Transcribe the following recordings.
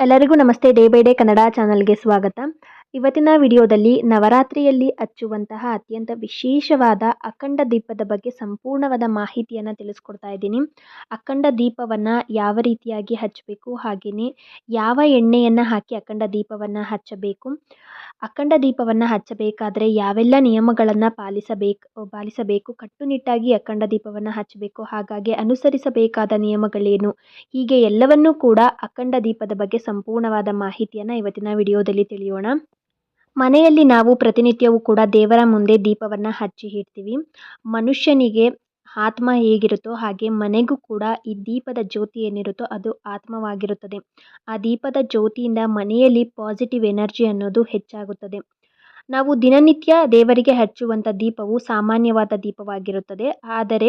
ಎಲ್ಲರಿಗೂ ನಮಸ್ತೆ. Day by day Kannada ಚಾನಲ್ಗೆ ಸ್ವಾಗತ. ಇವತ್ತಿನ ವಿಡಿಯೋದಲ್ಲಿ ನವರಾತ್ರಿಯಲ್ಲಿ ಹಚ್ಚುವಂತಹ ಅತ್ಯಂತ ವಿಶೇಷವಾದ ಅಖಂಡ ದೀಪದ ಬಗ್ಗೆ ಸಂಪೂರ್ಣವಾದ ಮಾಹಿತಿಯನ್ನು ತಿಳಿಸ್ಕೊಡ್ತಾ ಇದ್ದೀನಿ. ಅಖಂಡ ದೀಪವನ್ನು ಯಾವ ರೀತಿಯಾಗಿ ಹಚ್ಚಬೇಕು ಹಾಗೆಯೇ ಯಾವ ಎಣ್ಣೆಯನ್ನು ಹಾಕಿ ಅಖಂಡ ದೀಪವನ್ನು ಹಚ್ಚಬೇಕು ಅಖಂಡ ದೀಪವನ್ನು ಹಚ್ಚಬೇಕಾದ್ರೆ ಯಾವೆಲ್ಲ ನಿಯಮಗಳನ್ನು ಪಾಲಿಸಬೇಕು ಪಾಲಿಸಬೇಕು? ಕಟ್ಟುನಿಟ್ಟಾಗಿ ಅಖಂಡ ದೀಪವನ್ನು ಹಚ್ಚಬೇಕು. ಹಾಗಾಗಿ ಅನುಸರಿಸಬೇಕಾದ ನಿಯಮಗಳೇನು? ಹೀಗೆ ಎಲ್ಲವನ್ನೂ ಕೂಡ ಅಖಂಡ ದೀಪದ ಬಗ್ಗೆ ಸಂಪೂರ್ಣವಾದ ಮಾಹಿತಿಯನ್ನು ಇವತ್ತಿನ ವಿಡಿಯೋದಲ್ಲಿ ತಿಳಿಯೋಣ. ಮನೆಯಲ್ಲಿ ನಾವು ಪ್ರತಿನಿತ್ಯವೂ ಕೂಡ ದೇವರ ಮುಂದೆ ದೀಪವನ್ನು ಹಚ್ಚಿ ಇಡ್ತೀವಿ. ಮನುಷ್ಯನಿಗೆ ಆತ್ಮ ಹೇಗಿರುತ್ತೋ ಹಾಗೆ ಮನೆಗೂ ಕೂಡ ಈ ದೀಪದ ಜ್ಯೋತಿ ಏನಿರುತ್ತೋ ಅದು ಆತ್ಮವಾಗಿರುತ್ತದೆ. ಆ ದೀಪದ ಜ್ಯೋತಿಯಿಂದ ಮನೆಯಲ್ಲಿ ಪಾಸಿಟಿವ್ ಎನರ್ಜಿ ಅನ್ನೋದು ಹೆಚ್ಚಾಗುತ್ತದೆ. ನಾವು ದಿನನಿತ್ಯ ದೇವರಿಗೆ ಹಚ್ಚುವಂಥ ದೀಪವು ಸಾಮಾನ್ಯವಾದ ದೀಪವಾಗಿರುತ್ತದೆ. ಆದರೆ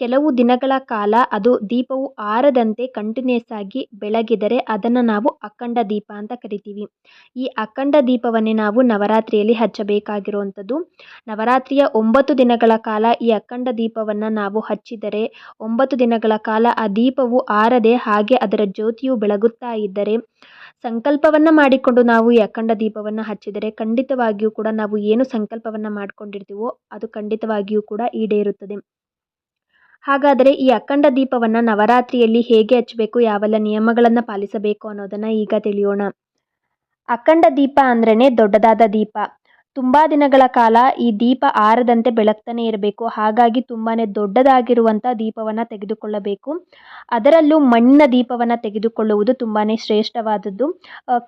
ಕೆಲವು ದಿನಗಳ ಕಾಲ ಅದು ದೀಪವು ಆರದಂತೆ ಕಂಟಿನ್ಯೂಸ್ ಆಗಿ ಬೆಳಗಿದರೆ ಅದನ್ನು ನಾವು ಅಖಂಡ ದೀಪ ಅಂತ ಕರಿತೀವಿ. ಈ ಅಖಂಡ ದೀಪವನ್ನೇ ನಾವು ನವರಾತ್ರಿಯಲ್ಲಿ ಹಚ್ಚಬೇಕಾಗಿರುವಂಥದ್ದು. ನವರಾತ್ರಿಯ ಒಂಬತ್ತು ದಿನಗಳ ಕಾಲ ಈ ಅಖಂಡ ದೀಪವನ್ನು ನಾವು ಹಚ್ಚಿದರೆ ಒಂಬತ್ತು ದಿನಗಳ ಕಾಲ ಆ ದೀಪವು ಆರದೆ ಹಾಗೆ ಅದರ ಜ್ಯೋತಿಯು ಬೆಳಗುತ್ತಾ ಇದ್ದರೆ ಸಂಕಲ್ಪವನ್ನು ಮಾಡಿಕೊಂಡು ನಾವು ಈ ಅಖಂಡ ದೀಪವನ್ನು ಹಚ್ಚಿದರೆ ಖಂಡಿತವಾಗಿಯೂ ಕೂಡ ನಾವು ಏನು ಸಂಕಲ್ಪವನ್ನು ಮಾಡಿಕೊಂಡಿರ್ತೀವೋ ಅದು ಖಂಡಿತವಾಗಿಯೂ ಕೂಡ ಈಡೇರುತ್ತದೆ. ಹಾಗಾದರೆ ಈ ಅಖಂಡ ದೀಪವನ್ನು ನವರಾತ್ರಿಯಲ್ಲಿ ಹೇಗೆ ಹಚ್ಚಬೇಕು, ಯಾವೆಲ್ಲ ನಿಯಮಗಳನ್ನು ಪಾಲಿಸಬೇಕು ಅನ್ನೋದನ್ನು ಈಗ ತಿಳಿಯೋಣ. ಅಖಂಡ ದೀಪ ಅಂದ್ರೇ ದೊಡ್ಡದಾದ ದೀಪ. ತುಂಬ ದಿನಗಳ ಕಾಲ ಈ ದೀಪ ಆರದಂತೆ ಬೆಳಗ್ತಾನೆ ಇರಬೇಕು. ಹಾಗಾಗಿ ತುಂಬಾ ದೊಡ್ಡದಾಗಿರುವಂಥ ದೀಪವನ್ನು ತೆಗೆದುಕೊಳ್ಳಬೇಕು. ಅದರಲ್ಲೂ ಮಣ್ಣಿನ ದೀಪವನ್ನು ತೆಗೆದುಕೊಳ್ಳುವುದು ತುಂಬಾ ಶ್ರೇಷ್ಠವಾದದ್ದು.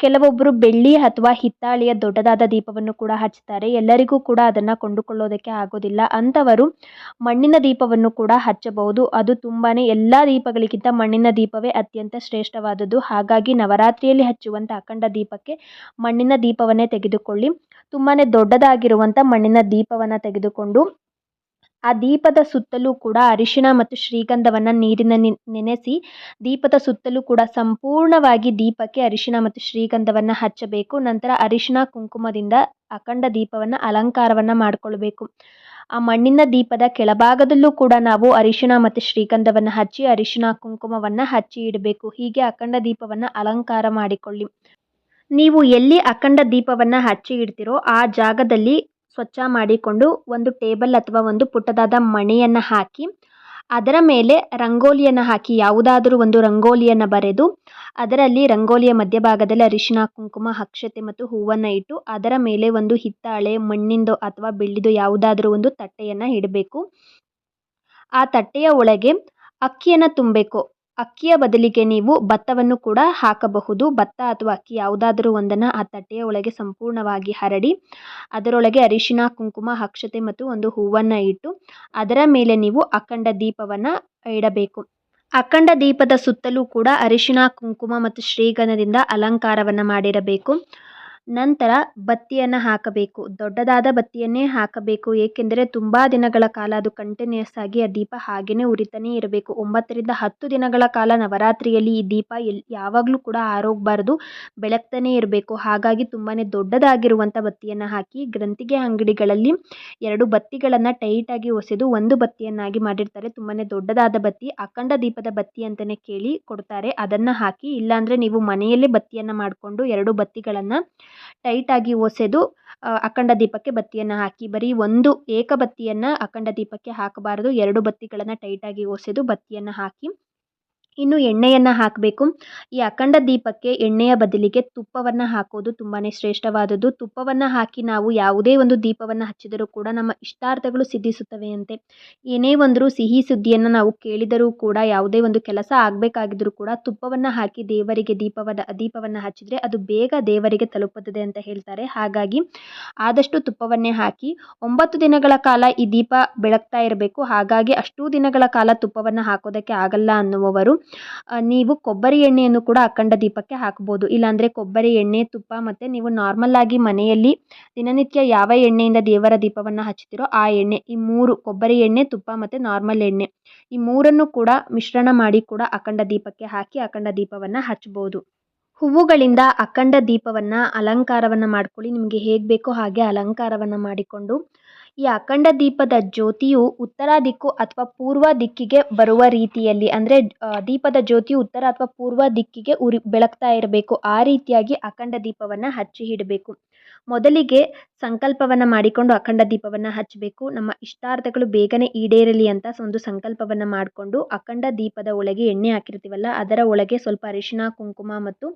ಕೆಲವೊಬ್ಬರು ಬೆಳ್ಳಿ ಅಥವಾ ಹಿತ್ತಾಳೆಯ ದೊಡ್ಡದಾದ ದೀಪವನ್ನು ಕೂಡ ಹಚ್ತಾರೆ. ಎಲ್ಲರಿಗೂ ಕೂಡ ಅದನ್ನು ಕೊಂಡುಕೊಳ್ಳೋದಕ್ಕೆ ಆಗೋದಿಲ್ಲ. ಅಂಥವರು ಮಣ್ಣಿನ ದೀಪವನ್ನು ಕೂಡ ಹಚ್ಚಬಹುದು. ಅದು ತುಂಬಾ ಎಲ್ಲ ದೀಪಗಳಿಗಿಂತ ಮಣ್ಣಿನ ದೀಪವೇ ಅತ್ಯಂತ ಶ್ರೇಷ್ಠವಾದದ್ದು. ಹಾಗಾಗಿ ನವರಾತ್ರಿಯಲ್ಲಿ ಹಚ್ಚುವಂಥ ಅಖಂಡ ದೀಪಕ್ಕೆ ಮಣ್ಣಿನ ದೀಪವನ್ನೇ ತೆಗೆದುಕೊಳ್ಳಿ. ತುಂಬಾ ದೊಡ್ಡದಾಗಿರುವಂಥ ಮಣ್ಣಿನ ದೀಪವನ್ನು ತೆಗೆದುಕೊಂಡು ಆ ದೀಪದ ಸುತ್ತಲೂ ಕೂಡ ಅರಿಶಿಣ ಮತ್ತು ಶ್ರೀಗಂಧವನ್ನು ನೀರಿನ ನೆನೆಸಿ ದೀಪದ ಸುತ್ತಲೂ ಕೂಡ ಸಂಪೂರ್ಣವಾಗಿ ದೀಪಕ್ಕೆ ಅರಿಶಿಣ ಮತ್ತು ಶ್ರೀಗಂಧವನ್ನು ಹಚ್ಚಬೇಕು. ನಂತರ ಅರಿಶಿಣ ಕುಂಕುಮದಿಂದ ಅಖಂಡ ದೀಪವನ್ನು ಅಲಂಕಾರವನ್ನು ಮಾಡಿಕೊಳ್ಬೇಕು. ಆ ಮಣ್ಣಿನ ದೀಪದ ಕೆಳಭಾಗದಲ್ಲೂ ಕೂಡ ನಾವು ಅರಿಶಿಣ ಮತ್ತು ಶ್ರೀಗಂಧವನ್ನು ಹಚ್ಚಿ ಅರಿಶಿಣ ಕುಂಕುಮವನ್ನು ಹಚ್ಚಿ ಇಡಬೇಕು. ಹೀಗೆ ಅಖಂಡ ದೀಪವನ್ನು ಅಲಂಕಾರ ಮಾಡಿಕೊಳ್ಳಿ. ನೀವು ಎಲ್ಲಿ ಅಖಂಡ ದೀಪವನ್ನು ಹಚ್ಚಿ ಇಡ್ತೀರೋ ಆ ಜಾಗದಲ್ಲಿ ಸ್ವಚ್ಛ ಮಾಡಿಕೊಂಡು ಒಂದು ಟೇಬಲ್ ಅಥವಾ ಒಂದು ಪುಟ್ಟದಾದ ಮಣೆಯನ್ನು ಹಾಕಿ, ಅದರ ಮೇಲೆ ರಂಗೋಲಿಯನ್ನು ಹಾಕಿ, ಯಾವುದಾದರೂ ಒಂದು ರಂಗೋಲಿಯನ್ನು ಬರೆದು, ಅದರಲ್ಲಿ ರಂಗೋಲಿಯ ಮಧ್ಯಭಾಗದಲ್ಲಿ ಅರಿಶಿನ ಕುಂಕುಮ, ಅಕ್ಷತೆ ಮತ್ತು ಹೂವನ್ನು ಇಟ್ಟು, ಅದರ ಮೇಲೆ ಒಂದು ಹಿತ್ತಾಳೆ, ಮಣ್ಣಿಂದು ಅಥವಾ ಬೆಳ್ಳಿದು ಯಾವುದಾದರೂ ಒಂದು ತಟ್ಟೆಯನ್ನು ಇಡಬೇಕು. ಆ ತಟ್ಟೆಯ ಒಳಗೆ ಅಕ್ಕಿಯನ್ನು ತುಂಬಬೇಕು. ಅಕ್ಕಿಯ ಬದಲಿಗೆ ನೀವು ಭತ್ತವನ್ನು ಕೂಡ ಹಾಕಬಹುದು. ಭತ್ತ ಅಥವಾ ಅಕ್ಕಿ ಯಾವುದಾದರೂ ಒಂದನ್ನು ಆ ತಟ್ಟೆಯ ಒಳಗೆ ಸಂಪೂರ್ಣವಾಗಿ ಹರಡಿ, ಅದರೊಳಗೆ ಅರಿಶಿನ ಕುಂಕುಮ, ಅಕ್ಷತೆ ಮತ್ತು ಒಂದು ಹೂವನ್ನು ಇಟ್ಟು ಅದರ ಮೇಲೆ ನೀವು ಅಖಂಡ ದೀಪವನ್ನು ಇಡಬೇಕು. ಅಖಂಡ ದೀಪದ ಸುತ್ತಲೂ ಕೂಡ ಅರಿಶಿನ ಕುಂಕುಮ ಮತ್ತು ಶ್ರೀಗಂಧದಿಂದ ಅಲಂಕಾರವನ್ನು ಮಾಡಿರಬೇಕು. ನಂತರ ಬತ್ತಿಯನ್ನು ಹಾಕಬೇಕು. ದೊಡ್ಡದಾದ ಬತ್ತಿಯನ್ನೇ ಹಾಕಬೇಕು. ಏಕೆಂದರೆ ತುಂಬ ದಿನಗಳ ಕಾಲ ಅದು ಕಂಟಿನ್ಯೂಸ್ ಆಗಿ ಆ ದೀಪ ಹಾಗೆಯೇ ಉರಿತಾನೇ ಇರಬೇಕು. ಒಂಬತ್ತರಿಂದ ಹತ್ತು ದಿನಗಳ ಕಾಲ ನವರಾತ್ರಿಯಲ್ಲಿ ಈ ದೀಪ ಎಲ್ಲಿ ಯಾವಾಗಲೂ ಕೂಡ ಆರೋಗಬಾರ್ದು, ಬೆಳಗ್ತಾನೇ ಇರಬೇಕು. ಹಾಗಾಗಿ ತುಂಬಾ ದೊಡ್ಡದಾಗಿರುವಂಥ ಬತ್ತಿಯನ್ನು ಹಾಕಿ ಗ್ರಂಥಿಗೆ ಅಂಗಡಿಗಳಲ್ಲಿ ಎರಡು ಬತ್ತಿಗಳನ್ನು ಟೈಟಾಗಿ ಒಸೆದು ಒಂದು ಬತ್ತಿಯನ್ನಾಗಿ ಮಾಡಿರ್ತಾರೆ. ತುಂಬಾ ದೊಡ್ಡದಾದ ಬತ್ತಿ, ಅಖಂಡ ದೀಪದ ಬತ್ತಿ ಅಂತಲೇ ಕೇಳಿ ಕೊಡ್ತಾರೆ. ಅದನ್ನು ಹಾಕಿ ಇಲ್ಲಾಂದರೆ ನೀವು ಮನೆಯಲ್ಲೇ ಬತ್ತಿಯನ್ನು ಮಾಡಿಕೊಂಡು ಎರಡು ಬತ್ತಿಗಳನ್ನು ಟೈಟಾಗಿ ಒಸೆದು ಅಖಂಡ ದೀಪಕ್ಕೆ ಬತ್ತಿಯನ್ನು ಹಾಕಿ, ಬರೀ ಒಂದು ಏಕ ಬತ್ತಿಯನ್ನು ಅಖಂಡ ದೀಪಕ್ಕೆ ಹಾಕಬಾರದು, ಎರಡು ಬತ್ತಿಗಳನ್ನು ಟೈಟಾಗಿ ಒಸೆದು ಬತ್ತಿಯನ್ನು ಹಾಕಿ. ಇನ್ನು ಎಣ್ಣೆಯನ್ನು ಹಾಕಬೇಕು. ಈ ಅಖಂಡ ದೀಪಕ್ಕೆ ಎಣ್ಣೆಯ ಬದಲಿಗೆ ತುಪ್ಪವನ್ನು ಹಾಕೋದು ತುಂಬಾ ಶ್ರೇಷ್ಠವಾದದ್ದು. ತುಪ್ಪವನ್ನು ಹಾಕಿ ನಾವು ಯಾವುದೇ ಒಂದು ದೀಪವನ್ನು ಹಚ್ಚಿದರೂ ಕೂಡ ನಮ್ಮ ಇಷ್ಟಾರ್ಥಗಳು ಸಿದ್ಧಿಸುತ್ತವೆಯಂತೆ ಏನೇ ಒಂದು ಸಿಹಿ ಸುದ್ದಿಯನ್ನು ನಾವು ಕೇಳಿದರೂ ಕೂಡ, ಯಾವುದೇ ಒಂದು ಕೆಲಸ ಆಗಬೇಕಾಗಿದ್ದರೂ ಕೂಡ ತುಪ್ಪವನ್ನು ಹಾಕಿ ದೇವರಿಗೆ ದೀಪವನ್ನು ದೀಪವನ್ನು ಹಚ್ಚಿದರೆ ಅದು ಬೇಗ ದೇವರಿಗೆ ತಲುಪುತ್ತದೆ ಅಂತ ಹೇಳ್ತಾರೆ. ಹಾಗಾಗಿ ಆದಷ್ಟು ತುಪ್ಪವನ್ನೇ ಹಾಕಿ ಒಂಬತ್ತು ದಿನಗಳ ಕಾಲ ಈ ದೀಪ ಬೆಳಗ್ತಾ ಇರಬೇಕು. ಹಾಗಾಗಿ ಅಷ್ಟೂ ದಿನಗಳ ಕಾಲ ತುಪ್ಪವನ್ನು ಹಾಕೋದಕ್ಕೆ ಆಗಲ್ಲ ಅನ್ನುವವರು ನೀವು ಕೊಬ್ಬರಿ ಎಣ್ಣೆಯನ್ನು ಕೂಡ ಅಖಂಡ ದೀಪಕ್ಕೆ ಹಾಕ್ಬೋದು. ಇಲ್ಲಾಂದರೆ ಕೊಬ್ಬರಿ ಎಣ್ಣೆ, ತುಪ್ಪ ಮತ್ತು ನೀವು ನಾರ್ಮಲ್ ಆಗಿ ಮನೆಯಲ್ಲಿ ದಿನನಿತ್ಯ ಯಾವ ಎಣ್ಣೆಯಿಂದ ದೇವರ ದೀಪವನ್ನು ಹಚ್ತಿರೋ ಆ ಎಣ್ಣೆ, ಈ ಮೂರು ಕೊಬ್ಬರಿ ಎಣ್ಣೆ, ತುಪ್ಪ ಮತ್ತು ನಾರ್ಮಲ್ ಎಣ್ಣೆ, ಈ ಮೂರನ್ನು ಕೂಡ ಮಿಶ್ರಣ ಮಾಡಿ ಕೂಡ ಅಖಂಡ ದೀಪಕ್ಕೆ ಹಾಕಿ ಅಖಂಡ ದೀಪವನ್ನು ಹಚ್ಬೋದು ಹೂವುಗಳಿಂದ ಅಖಂಡ ದೀಪವನ್ನು ಅಲಂಕಾರವನ್ನು ಮಾಡ್ಕೊಳ್ಳಿ. ನಿಮಗೆ ಹೇಗೆ ಬೇಕೋ ಹಾಗೆ ಅಲಂಕಾರವನ್ನು ಮಾಡಿಕೊಂಡು ಈ ಅಖಂಡ ದೀಪದ ಜ್ಯೋತಿಯು ಉತ್ತರ ದಿಕ್ಕು ಅಥವಾ ಪೂರ್ವ ದಿಕ್ಕಿಗೆ ಬರುವ ರೀತಿಯಲ್ಲಿ, ಅಂದರೆ ದೀಪದ ಜ್ಯೋತಿಯು ಉತ್ತರ ಅಥವಾ ಪೂರ್ವ ದಿಕ್ಕಿಗೆ ಉರಿ ಬೆಳಗ್ತಾ ಇರಬೇಕು. ಆ ರೀತಿಯಾಗಿ ಅಖಂಡ ದೀಪವನ್ನು ಹಚ್ಚಿ ಇಡಬೇಕು. ಮೊದಲಿಗೆ ಸಂಕಲ್ಪವನ್ನು ಮಾಡಿಕೊಂಡು ಅಖಂಡ ದೀಪವನ್ನು ಹಚ್ಚಬೇಕು. ನಮ್ಮ ಇಷ್ಟಾರ್ಥಗಳು ಬೇಗನೆ ಈಡೇರಲಿ ಅಂತ ಒಂದು ಸಂಕಲ್ಪವನ್ನು ಮಾಡಿಕೊಂಡು ಅಖಂಡ ದೀಪದ ಒಳಗೆ ಎಣ್ಣೆ ಹಾಕಿರ್ತೀವಲ್ಲ, ಅದರ ಒಳಗೆ ಸ್ವಲ್ಪ ಅರಿಶಿನ ಕುಂಕುಮ ಮತ್ತು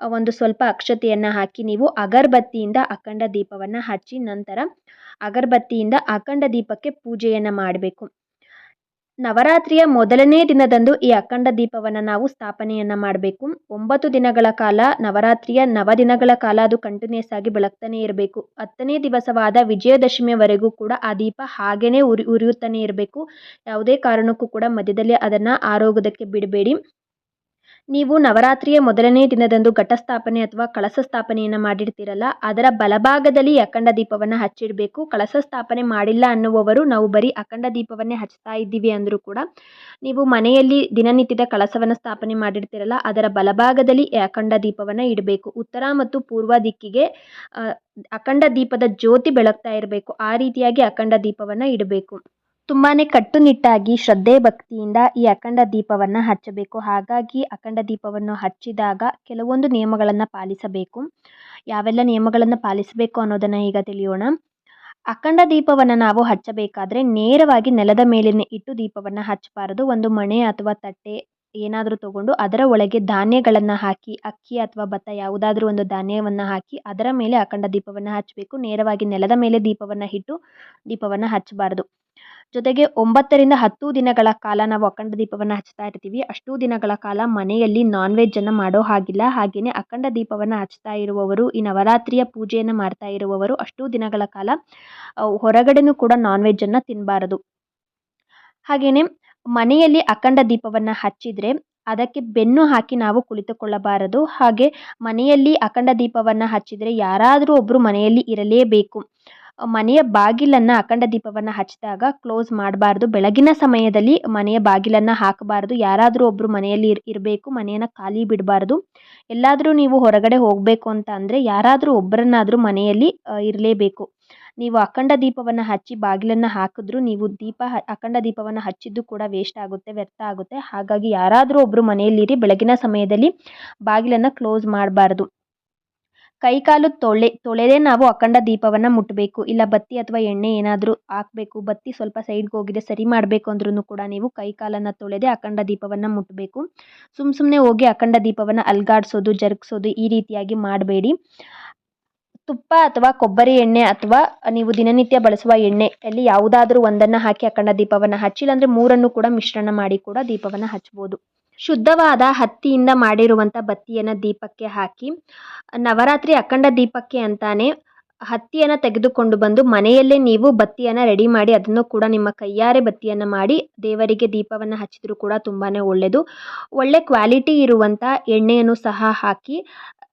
ಒಂದು ಸ್ವಲ್ಪ ಅಕ್ಷತೆಯನ್ನು ಹಾಕಿ ನೀವು ಅಗರಬತ್ತಿಯಿಂದ ಅಖಂಡ ದೀಪವನ್ನು ಹಚ್ಚಿ ನಂತರ ಅಗರಬತ್ತಿಯಿಂದ ಅಖಂಡ ದೀಪಕ್ಕೆ ಪೂಜೆಯನ್ನು ಮಾಡಬೇಕು. ನವರಾತ್ರಿಯ ಮೊದಲನೇ ದಿನದಂದು ಈ ಅಖಂಡ ದೀಪವನ್ನು ನಾವು ಸ್ಥಾಪನೆಯನ್ನು ಮಾಡಬೇಕು. ಒಂಬತ್ತು ದಿನಗಳ ಕಾಲ ನವರಾತ್ರಿಯ ನವ ದಿನಗಳ ಕಾಲ ಅದು ಕಂಟಿನ್ಯೂಸ್ ಆಗಿ ಬೆಳಗ್ತಾನೇ ಇರಬೇಕು. ಹತ್ತನೇ ದಿವಸವಾದ ವಿಜಯದಶಮಿಯವರೆಗೂ ಕೂಡ ಆ ದೀಪ ಹಾಗೇ ಉರಿ, ಉರಿಯುತ್ತಾನೆ ಇರಬೇಕು. ಯಾವುದೇ ಕಾರಣಕ್ಕೂ ಕೂಡ ಮಧ್ಯದಲ್ಲಿ ಅದನ್ನು ಆರೋಗೋದಕ್ಕೆ ಬಿಡಬೇಡಿ. ನೀವು ನವರಾತ್ರಿಯ ಮೊದಲನೇ ದಿನದಂದು ಘಟಸ್ಥಾಪನೆ ಅಥವಾ ಕಳಸ ಸ್ಥಾಪನೆಯನ್ನು ಮಾಡಿರ್ತೀರಲ್ಲ, ಅದರ ಬಲಭಾಗದಲ್ಲಿ ಅಖಂಡ ದೀಪವನ್ನು ಹಚ್ಚಿಡಬೇಕು. ಕಳಸ ಸ್ಥಾಪನೆ ಮಾಡಿಲ್ಲ ಅನ್ನುವವರು ನಾವು ಬರೀ ಅಖಂಡ ದೀಪವನ್ನೇ ಹಚ್ತಾ ಇದ್ದೀವಿ ಅಂದರೂ ಕೂಡ ನೀವು ಮನೆಯಲ್ಲಿ ದಿನನಿತ್ಯದ ಕಳಸವನ್ನು ಸ್ಥಾಪನೆ ಮಾಡಿರ್ತೀರಲ್ಲ, ಅದರ ಬಲಭಾಗದಲ್ಲಿ ಅಖಂಡ ದೀಪವನ್ನು ಇಡಬೇಕು. ಉತ್ತರ ಮತ್ತು ಪೂರ್ವ ದಿಕ್ಕಿಗೆ ಅಖಂಡ ದೀಪದ ಜ್ಯೋತಿ ಬೆಳಗ್ತಾ ಇರಬೇಕು. ಆ ರೀತಿಯಾಗಿ ಅಖಂಡ ದೀಪವನ್ನು ಇಡಬೇಕು. ತುಂಬಾ ಕಟ್ಟುನಿಟ್ಟಾಗಿ ಶ್ರದ್ಧೆ ಭಕ್ತಿಯಿಂದ ಈ ಅಖಂಡ ದೀಪವನ್ನು ಹಚ್ಚಬೇಕು. ಹಾಗಾಗಿ ಅಖಂಡ ದೀಪವನ್ನು ಹಚ್ಚಿದಾಗ ಕೆಲವೊಂದು ನಿಯಮಗಳನ್ನು ಪಾಲಿಸಬೇಕು. ಯಾವೆಲ್ಲ ನಿಯಮಗಳನ್ನು ಪಾಲಿಸಬೇಕು ಅನ್ನೋದನ್ನು ಈಗ ತಿಳಿಯೋಣ. ಅಖಂಡ ದೀಪವನ್ನು ನಾವು ಹಚ್ಚಬೇಕಾದ್ರೆ ನೇರವಾಗಿ ನೆಲದ ಮೇಲಿನ ಇಟ್ಟು ದೀಪವನ್ನು ಹಚ್ಚಬಾರದು. ಒಂದು ಮಣೆ ಅಥವಾ ತಟ್ಟೆ ಏನಾದರೂ ತಗೊಂಡು ಅದರ ಒಳಗೆ ಧಾನ್ಯಗಳನ್ನು ಹಾಕಿ, ಅಕ್ಕಿ ಅಥವಾ ಭತ್ತ ಯಾವುದಾದ್ರೂ ಒಂದು ಧಾನ್ಯವನ್ನು ಹಾಕಿ ಅದರ ಮೇಲೆ ಅಖಂಡ ದೀಪವನ್ನು ಹಚ್ಚಬೇಕು. ನೇರವಾಗಿ ನೆಲದ ಮೇಲೆ ದೀಪವನ್ನು ಇಟ್ಟು ದೀಪವನ್ನು ಹಚ್ಚಬಾರ್ದು. ಜೊತೆಗೆ ಒಂಬತ್ತರಿಂದ ಹತ್ತು ದಿನಗಳ ಕಾಲ ನಾವು ಅಖಂಡ ದೀಪವನ್ನು ಹಚ್ತಾ ಇರ್ತೀವಿ. ಅಷ್ಟೂ ದಿನಗಳ ಕಾಲ ಮನೆಯಲ್ಲಿ ನಾನ್ ವೆಜ್ಜನ್ನು ಮಾಡೋ ಹಾಗಿಲ್ಲ. ಹಾಗೆಯೇ ಅಖಂಡ ದೀಪವನ್ನು ಹಚ್ತಾ ಇರುವವರು, ಈ ನವರಾತ್ರಿಯ ಪೂಜೆಯನ್ನು ಮಾಡ್ತಾ ಇರುವವರು ಅಷ್ಟೂ ದಿನಗಳ ಕಾಲ ಹೊರಗಡೆನೂ ಕೂಡ ನಾನ್ ವೆಜ್ಜನ್ನು ತಿನ್ನಬಾರದು ಹಾಗೆಯೇ ಮನೆಯಲ್ಲಿ ಅಖಂಡ ದೀಪವನ್ನು ಹಚ್ಚಿದರೆ ಅದಕ್ಕೆ ಬೆನ್ನು ಹಾಕಿ ನಾವು ಕುಳಿತುಕೊಳ್ಳಬಾರದು. ಹಾಗೆ ಮನೆಯಲ್ಲಿ ಅಖಂಡ ದೀಪವನ್ನು ಹಚ್ಚಿದರೆ ಯಾರಾದರೂ ಒಬ್ಬರು ಮನೆಯಲ್ಲಿ ಇರಲೇಬೇಕು. ಮನೆಯ ಬಾಗಿಲನ್ನು ಅಖಂಡ ದೀಪವನ್ನು ಹಚ್ಚಿದಾಗ ಕ್ಲೋಸ್ ಮಾಡಬಾರ್ದು. ಬೆಳಗಿನ ಸಮಯದಲ್ಲಿ ಮನೆಯ ಬಾಗಿಲನ್ನು ಹಾಕಬಾರ್ದು. ಯಾರಾದರೂ ಒಬ್ಬರು ಮನೆಯಲ್ಲಿ ಇರ್, ಇರಬೇಕು, ಮನೆಯನ್ನು ಖಾಲಿ ಬಿಡಬಾರ್ದು. ಎಲ್ಲಾದರೂ ನೀವು ಹೊರಗಡೆ ಹೋಗಬೇಕು ಅಂತ ಅಂದರೆ ಯಾರಾದರೂ ಒಬ್ಬರನ್ನಾದರೂ ಮನೆಯಲ್ಲಿ ಇರಲೇಬೇಕು. ನೀವು ಅಖಂಡ ದೀಪವನ್ನು ಹಚ್ಚಿ ಬಾಗಿಲನ್ನು ಹಾಕಿದ್ರು ನೀವು ದೀಪ ಅಖಂಡ ದೀಪವನ್ನು ಹಚ್ಚಿದ್ದು ಕೂಡ ವೇಸ್ಟ್ ಆಗುತ್ತೆ, ವ್ಯರ್ಥ ಆಗುತ್ತೆ. ಹಾಗಾಗಿ ಯಾರಾದರೂ ಒಬ್ಬರು ಮನೆಯಲ್ಲಿರಿ. ಬೆಳಗಿನ ಸಮಯದಲ್ಲಿ ಬಾಗಿಲನ್ನು ಕ್ಲೋಸ್ ಮಾಡಬಾರ್ದು. ಕೈಕಾಲು ತೊಳೆ, ತೊಳೆದೇ ನಾವು ಅಖಂಡ ದೀಪವನ್ನು ಮುಟ್ಟಬೇಕು ಇಲ್ಲ ಬತ್ತಿ ಅಥವಾ ಎಣ್ಣೆ ಏನಾದರೂ ಹಾಕಬೇಕು. ಬತ್ತಿ ಸ್ವಲ್ಪ ಸೈಡ್ಗೆ ಹೋಗಿದೆ, ಸರಿ ಮಾಡಬೇಕು ಅಂದ್ರೂ ಕೂಡ ನೀವು ಕೈ ಕಾಲನ್ನು ತೊಳೆದೇ ಅಖಂಡ ದೀಪವನ್ನು ಮುಟ್ಟಬೇಕು ಸುಮ್ಮ ಸುಮ್ಮನೆ ಹೋಗಿ ಅಖಂಡ ದೀಪವನ್ನು ಅಲ್ಗಾಡಿಸೋದು, ಜರುಗಿಸೋದು ಈ ರೀತಿಯಾಗಿ ಮಾಡಬೇಡಿ. ತುಪ್ಪ ಅಥವಾ ಕೊಬ್ಬರಿ ಎಣ್ಣೆ ಅಥವಾ ನೀವು ದಿನನಿತ್ಯ ಬಳಸುವ ಎಣ್ಣೆಯಲ್ಲಿ ಯಾವುದಾದ್ರೂ ಒಂದನ್ನು ಹಾಕಿ ಅಖಂಡ ದೀಪವನ್ನು ಹಚ್ಚಿಲ್ಲ ಅಂದರೆ ಮೂರನ್ನು ಕೂಡ ಮಿಶ್ರಣ ಮಾಡಿ ಕೂಡ ದೀಪವನ್ನು ಹಚ್ಬೋದು. ಶುದ್ಧವಾದ ಹತ್ತಿಯಿಂದ ಮಾಡಿರುವಂಥ ಬತ್ತಿಯನ್ನು ದೀಪಕ್ಕೆ ಹಾಕಿ, ನವರಾತ್ರಿ ಅಖಂಡ ದೀಪಕ್ಕೆ ಅಂತಾನೆ ಹತ್ತಿಯನ್ನು ತೆಗೆದುಕೊಂಡು ಬಂದು ಮನೆಯಲ್ಲೇ ನೀವು ಬತ್ತಿಯನ್ನು ರೆಡಿ ಮಾಡಿ ಅದನ್ನು ಕೂಡ ನಿಮ್ಮ ಕೈಯಾರೆ ಬತ್ತಿಯನ್ನು ಮಾಡಿ ದೇವರಿಗೆ ದೀಪವನ್ನು ಹಚ್ಚಿದರೂ ಕೂಡ ತುಂಬಾ ಒಳ್ಳೆಯದು ಒಳ್ಳೆ ಕ್ವಾಲಿಟಿ ಇರುವಂಥ ಎಣ್ಣೆಯನ್ನು ಸಹ ಹಾಕಿ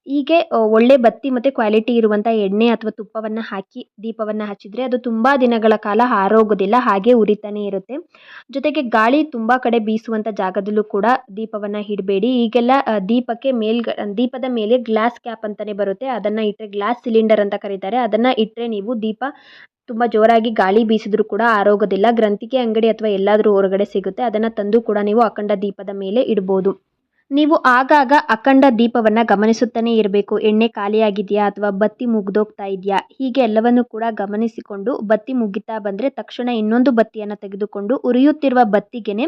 ಹೀಗೆ ಒಳ್ಳೆ ಬತ್ತಿ ಮತ್ತು ಕ್ವಾಲಿಟಿ ಇರುವಂಥ ಎಣ್ಣೆ ಅಥವಾ ತುಪ್ಪವನ್ನು ಹಾಕಿ, ದೀಪವನ್ನು ಹಚ್ಚಿದರೆ ಅದು ತುಂಬ ದಿನಗಳ ಕಾಲ ಆರೋಗೋದಿಲ್ಲ ಹಾಗೆ ಉರಿತಾನೆ ಇರುತ್ತೆ. ಜೊತೆಗೆ ಗಾಳಿ ತುಂಬ ಕಡೆ ಬೀಸುವಂಥ ಜಾಗದಲ್ಲೂ ಕೂಡ ದೀಪವನ್ನು ಇಡಬೇಡಿ. ಈಗೆಲ್ಲ ದೀಪಕ್ಕೆ ಮೇಲ್ಗ ದೀಪದ ಮೇಲೆ ಗ್ಲಾಸ್ ಕ್ಯಾಪ್ ಅಂತಲೇ ಬರುತ್ತೆ. ಅದನ್ನು ಇಟ್ಟರೆ ಗ್ಲಾಸ್ ಸಿಲಿಂಡರ್ ಅಂತ ಕರೀತಾರೆ. ಅದನ್ನು ಇಟ್ಟರೆ ನೀವು ದೀಪ ತುಂಬ ಜೋರಾಗಿ ಗಾಳಿ ಬೀಸಿದರೂ ಕೂಡ ಆರೋಗೋದಿಲ್ಲ ಗ್ರಂಥಿಕೆ ಅಂಗಡಿ ಅಥವಾ ಎಲ್ಲಾದರೂ ಹೊರಗಡೆ ಸಿಗುತ್ತೆ. ಅದನ್ನು ತಂದು ಕೂಡ ನೀವು ಅಖಂಡ ದೀಪದ ಮೇಲೆ ಇಡ್ಬೋದು. ನೀವು ಆಗಾಗ ಅಖಂಡ ದೀಪವನ್ನು ಗಮನಿಸುತ್ತಲೇ ಇರಬೇಕು. ಎಣ್ಣೆ ಖಾಲಿಯಾಗಿದೆಯಾ ಅಥವಾ ಬತ್ತಿ ಮುಗ್ದೋಗ್ತಾ ಇದೆಯಾ? ಹೀಗೆ ಎಲ್ಲವನ್ನು ಕೂಡ ಗಮನಿಸಿಕೊಂಡು ಬತ್ತಿ ಮುಗಿತಾ ಬಂದರೆ ತಕ್ಷಣ ಇನ್ನೊಂದು ಬತ್ತಿಯನ್ನು ತೆಗೆದುಕೊಂಡು ಉರಿಯುತ್ತಿರುವ ಬತ್ತಿಗೆನೆ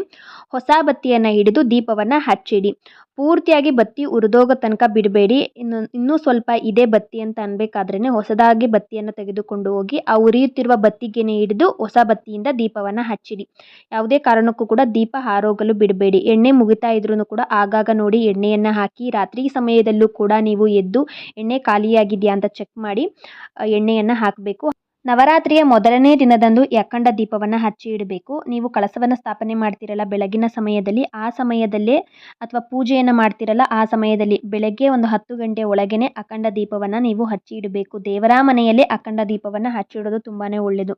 ಹೊಸ ಬತ್ತಿಯನ್ನು ಹಿಡಿದು ದೀಪವನ್ನು ಹಚ್ಚಿಡಿ. ಪೂರ್ತಿಯಾಗಿ ಬತ್ತಿ ಉರಿದೋಗೋ ತನಕ ಬಿಡಬೇಡಿ. ಇನ್ನು, ಇನ್ನೂ ಸ್ವಲ್ಪ ಇದೆ ಬತ್ತಿ ಅಂತ ಅನ್ಬೇಕಾದ್ರೇ ಹೊಸದಾಗಿ ಬತ್ತಿಯನ್ನು ತೆಗೆದುಕೊಂಡು ಹೋಗಿ ಆ ಉರಿಯುತ್ತಿರುವ ಬತ್ತಿಗೆನೆ ಹಿಡಿದು ಹೊಸ ಬತ್ತಿಯಿಂದ ದೀಪವನ್ನು ಹಚ್ಚಿಡಿ. ಯಾವುದೇ ಕಾರಣಕ್ಕೂ ಕೂಡ ದೀಪ ಹಾರೋಗಲು ಬಿಡಬೇಡಿ. ಎಣ್ಣೆ ಮುಗಿತಾ ಇದ್ರೂ ಕೂಡ ಆಗಾಗ ನೋಡಿ ಎಣ್ಣೆಯನ್ನು ಹಾಕಿ ರಾತ್ರಿ ಸಮಯದಲ್ಲೂ ಕೂಡ ನೀವು ಎದ್ದು ಎಣ್ಣೆ ಖಾಲಿಯಾಗಿದೆಯಾ ಅಂತ ಚೆಕ್ ಮಾಡಿ ಎಣ್ಣೆಯನ್ನು ಹಾಕಬೇಕು. ನವರಾತ್ರಿಯ ಮೊದಲನೇ ದಿನದಂದು ಅಖಂಡ ದೀಪವನ್ನು ಹಚ್ಚಿ ಇಡಬೇಕು. ನೀವು ಕಳಸವನ್ನು ಸ್ಥಾಪನೆ ಮಾಡ್ತಿರಲ್ಲ ಬೆಳಗಿನ ಸಮಯದಲ್ಲಿ, ಆ ಸಮಯದಲ್ಲೇ ಅಥವಾ ಪೂಜೆಯನ್ನು ಮಾಡ್ತಿರಲ್ಲ ಆ ಸಮಯದಲ್ಲಿ ಬೆಳಗ್ಗೆ ಒಂದು ಹತ್ತು ಗಂಟೆ ಒಳಗೇನೆ ಅಖಂಡ ದೀಪವನ್ನು ನೀವು ಹಚ್ಚಿ ಇಡಬೇಕು. ದೇವರ ಮನೆಯಲ್ಲಿ ಅಖಂಡ ದೀಪವನ್ನು ಹಚ್ಚಿಡೋದು ತುಂಬಾ ಒಳ್ಳೆಯದು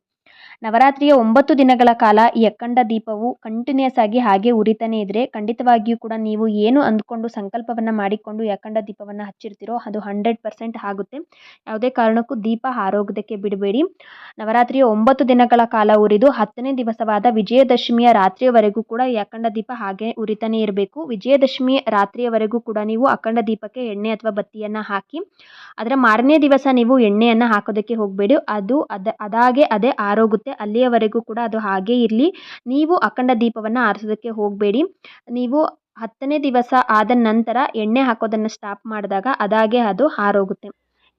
ನವರಾತ್ರಿಯ ಒಂಬತ್ತು ದಿನಗಳ ಕಾಲ ಈ ಅಖಂಡ ದೀಪವು ಕಂಟಿನ್ಯೂಸ್ ಆಗಿ ಹಾಗೆ ಉರಿತಾನೆ ಇದ್ರೆ ಖಂಡಿತವಾಗಿಯೂ ಕೂಡ ನೀವು ಏನು ಅಂದ್ಕೊಂಡು ಸಂಕಲ್ಪವನ್ನು ಮಾಡಿಕೊಂಡು ಈ ಅಖಂಡ ದೀಪವನ್ನು ಹಚ್ಚಿರ್ತೀರೋ ಅದು ಹಂಡ್ರೆಡ್ ಪರ್ಸೆಂಟ್ ಆಗುತ್ತೆ. ಯಾವುದೇ ಕಾರಣಕ್ಕೂ ದೀಪ ಆರೋಗ್ಯಕ್ಕೆ ಬಿಡಬೇಡಿ. ನವರಾತ್ರಿಯ ಒಂಬತ್ತು ದಿನಗಳ ಕಾಲ ಉರಿದು ಹತ್ತನೇ ದಿವಸವಾದ ವಿಜಯದಶಮಿಯ ರಾತ್ರಿಯವರೆಗೂ ಕೂಡ ಈ ಅಖಂಡ ದೀಪ ಹಾಗೆ ಉರಿತಾನೆ ಇರಬೇಕು. ವಿಜಯದಶಮಿ ರಾತ್ರಿಯವರೆಗೂ ಕೂಡ ನೀವು ಅಖಂಡ ದೀಪಕ್ಕೆ ಎಣ್ಣೆ ಅಥವಾ ಬತ್ತಿಯನ್ನು ಹಾಕಿ, ಅದರ ಮಾರನೇ ದಿವಸ ನೀವು ಎಣ್ಣೆಯನ್ನು ಹಾಕೋದಕ್ಕೆ ಹೋಗಬೇಡಿ. ಅದು ಅದ ಅದಾಗೆ ಅದೇ ಆರೋಗುತ್ತೆ. ಅಲ್ಲಿಯವರೆಗೂ ಕೂಡ ಅದು ಹಾಗೇ ಇರಲಿ. ನೀವು ಅಖಂಡ ದೀಪವನ್ನು ಆರಿಸೋದಕ್ಕೆ ಹೋಗಬೇಡಿ. ನೀವು ಹತ್ತನೇ ದಿವಸ ಆದ ನಂತರ ಎಣ್ಣೆ ಹಾಕೋದನ್ನು ಸ್ಟಾಪ್ ಮಾಡಿದಾಗ ಅದಾಗೆ ಅದು ಹಾರೋಗುತ್ತೆ.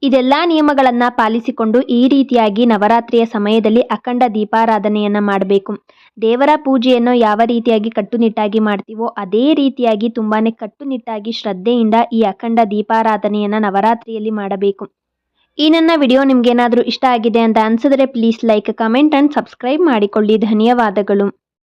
ಇದೆಲ್ಲ ನಿಯಮಗಳನ್ನು ಪಾಲಿಸಿಕೊಂಡು ಈ ರೀತಿಯಾಗಿ ನವರಾತ್ರಿಯ ಸಮಯದಲ್ಲಿ ಅಖಂಡ ದೀಪಾರಾಧನೆಯನ್ನು ಮಾಡಬೇಕು. ದೇವರ ಪೂಜೆಯನ್ನು ಯಾವ ರೀತಿಯಾಗಿ ಕಟ್ಟುನಿಟ್ಟಾಗಿ ಮಾಡ್ತೀವೋ ಅದೇ ರೀತಿಯಾಗಿ ತುಂಬಾ ಕಟ್ಟುನಿಟ್ಟಾಗಿ ಶ್ರದ್ಧೆಯಿಂದ ಈ ಅಖಂಡ ದೀಪಾರಾಧನೆಯನ್ನು ನವರಾತ್ರಿಯಲ್ಲಿ ಮಾಡಬೇಕು. ಈ ನನ್ನ ವಿಡಿಯೋ ನಿಮಗೇನಾದರೂ ಇಷ್ಟ ಆಗಿದೆ ಅಂತ ಅನಿಸಿದ್ರೆ please like comment and subscribe ಮಾಡಿಕೊಳ್ಳಿ. ಧನ್ಯವಾದಗಳು.